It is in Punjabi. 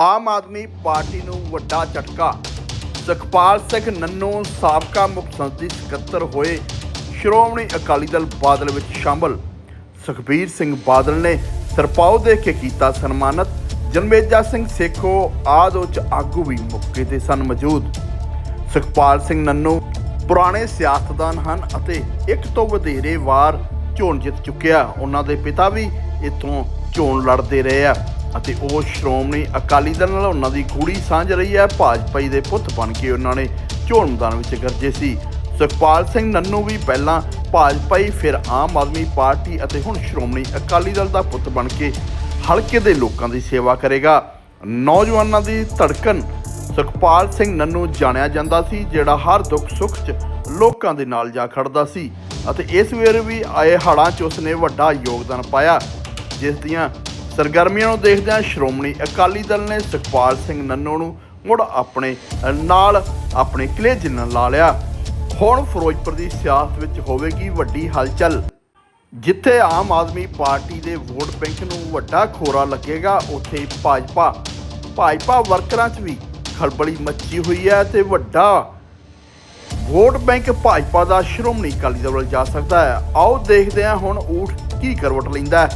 ਆਮ ਆਦਮੀ ਪਾਰਟੀ ਨੂੰ ਵੱਡਾ ਝਟਕਾ। ਸੁਖਪਾਲ ਸਿੰਘ ਨੰਨੂ ਸਾਬਕਾ ਮੁੱਖ ਸੰਸਦੀ ਸਕੱਤਰ ਹੋਏ। ਸ਼੍ਰੋਮਣੀ ਅਕਾਲੀ ਦਲ ਬਾਦਲ ਵਿੱਚ ਸ਼ਾਮਲ। ਸੁਖਬੀਰ ਸਿੰਘ ਬਾਦਲ ਨੇ ਸਰਪਾਉ ਦੇ ਕੇ ਕੀਤਾ ਸਨਮਾਨਿਤ। ਜਨਮੇਜਾ ਸਿੰਘ ਸੇਖੋ ਆਦਿ ਉੱਚ ਆਗੂ ਵੀ ਮੌਕੇ ਤੇ ਸਨ ਮੌਜੂਦ। ਸੁਖਪਾਲ ਸਿੰਘ ਨੰਨੂ ਪੁਰਾਣੇ ਸਿਆਸਤਦਾਨ ਹਨ ਅਤੇ ਇੱਕ ਤੋਂ ਵਧੇਰੇ ਵਾਰ ਚੋਣ ਜਿੱਤ ਚੁੱਕਿਆ। ਉਹਨਾਂ ਦੇ ਪਿਤਾ ਵੀ ਇੱਥੋਂ ਚੋਣ ਲੜਦੇ ਰਹੇ ਆ। ਅਤੇ ਉਹ ਸ਼੍ਰੋਮਣੀ ਅਕਾਲੀ ਦਲ ਨਾਲ ਉਹਨਾਂ ਦੀ ਗੂੜੀ ਸਾਂਝ ਰਹੀ ਹੈ। ਭਾਜਪਾਈ ਦੇ ਪੁੱਤ ਬਣ ਕੇ ਉਹਨਾਂ ਨੇ ਚੋਣ ਮੈਦਾਨ ਵਿੱਚ ਗਰਜੇ ਸੀ। ਸੁਖਪਾਲ ਸਿੰਘ ਨੰਨੂ ਵੀ ਪਹਿਲਾਂ ਭਾਜਪਾਈ ਫਿਰ ਆਮ ਆਦਮੀ ਪਾਰਟੀ ਅਤੇ ਹੁਣ ਸ਼੍ਰੋਮਣੀ ਅਕਾਲੀ ਦਲ ਦਾ ਪੁੱਤ ਬਣ ਕੇ ਹਲਕੇ ਦੇ ਲੋਕਾਂ ਦੀ ਸੇਵਾ ਕਰੇਗਾ। ਨੌਜਵਾਨਾਂ ਦੀ ਧੜਕਣ ਸੁਖਪਾਲ ਸਿੰਘ ਨੰਨੂ ਜਾਣਿਆ ਜਾਂਦਾ ਸੀ, ਜਿਹੜਾ ਹਰ ਦੁੱਖ ਸੁੱਖ 'ਚ ਲੋਕਾਂ ਦੇ ਨਾਲ ਜਾ ਖੜਦਾ ਸੀ ਅਤੇ ਇਸ ਵੇਰ ਵੀ ਆਏ ਹੜ੍ਹਾਂ 'ਚ ਉਸਨੇ ਵੱਡਾ ਯੋਗਦਾਨ ਪਾਇਆ, ਜਿਸ ਦੀਆਂ ਸਰਗਰਮੀਆਂ ਨੂੰ ਦੇਖਦਿਆਂ ਸ਼੍ਰੋਮਣੀ ਅਕਾਲੀ ਦਲ ਨੇ ਸੁਖਪਾਲ ਸਿੰਘ ਨੰਨੋ ਨੂੰ ਮੁੜ ਆਪਣੇ ਨਾਲ ਆਪਣੇ ਕਿਲੇ ਜਿੰਨ ਲਾ ਲਿਆ। ਹੁਣ ਫਿਰੋਜ਼ਪੁਰ ਦੀ ਸਿਆਸਤ ਵਿੱਚ ਹੋਵੇਗੀ ਵੱਡੀ ਹਲਚਲ। ਜਿੱਥੇ ਆਮ ਆਦਮੀ ਪਾਰਟੀ ਦੇ ਵੋਟ ਬੈਂਕ ਨੂੰ ਵੱਡਾ ਖੋਰਾ ਲੱਗੇਗਾ, ਉੱਥੇ ਭਾਜਪਾ। ਭਾਜਪਾ ਵਰਕਰਾਂ 'ਚ ਵੀ ਖਲਬਲੀ ਮੱਚੀ ਹੋਈ ਹੈ ਤੇ ਵੱਡਾ ਵੋਟ ਬੈਂਕ ਭਾਜਪਾ ਦਾ ਸ਼੍ਰੋਮਣੀ ਅਕਾਲੀ ਦਲ ਵੱਲ ਜਾ ਸਕਦਾ ਹੈ। ਆਓ ਦੇਖਦੇ ਹਾਂ ਹੁਣ ਊਠ ਕੀ ਕਰਵਟ ਲੈਂਦਾ ਹੈ।